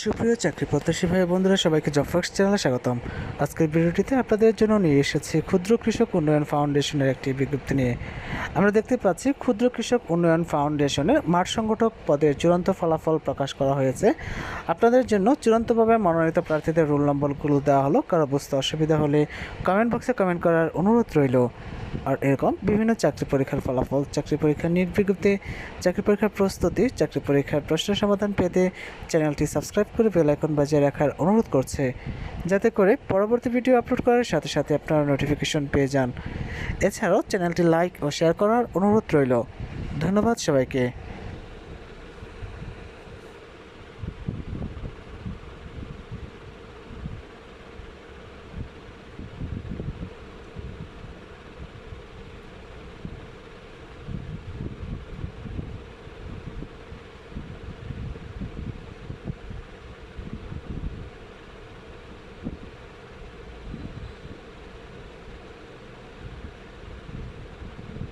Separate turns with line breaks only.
সুপ্রিয় চাকরি প্রত্যাশী ভাই বন্ধুরা, সবাইকে জবফক্স চ্যানেলে স্বাগতম। আজকের ভিডিওটিতে আপনাদের জন্য নিয়ে এসেছি ক্ষুদ্র কৃষক উন্নয়ন ফাউন্ডেশনের একটি বিজ্ঞপ্তি নিয়ে। আমরা দেখতে পাচ্ছি ক্ষুদ্র কৃষক উন্নয়ন ফাউন্ডেশনের মাঠ সংগঠক পদের চূড়ান্ত ফলাফল প্রকাশ করা হয়েছে। আপনাদের জন্য চূড়ান্তভাবে মনোনীত প্রার্থীদের রোল নম্বরগুলো দেওয়া হলো। কারও বুঝতে অসুবিধা হলে কমেন্ট বক্সে কমেন্ট করার অনুরোধ রইল। আর এরকম বিভিন্ন চাকরি পরীক্ষার ফলাফল, চাকরি পরীক্ষার বিজ্ঞপ্তি চাকরি পরীক্ষার প্রস্তুতি, চাকরি পরীক্ষার প্রশ্ন সমাধান পেতে চ্যানেলটি সাবস্ক্রাইব করে বেল আইকন বাজিয়ে রাখার অনুরোধ করছে, যাতে করে পরবর্তী ভিডিও আপলোড করার সাথে সাথে আপনারা নোটিফিকেশন পেয়ে যান। এছাড়াও চ্যানেলটি লাইক ও শেয়ার করার অনুরোধ রইল। ধন্যবাদ সবাইকে।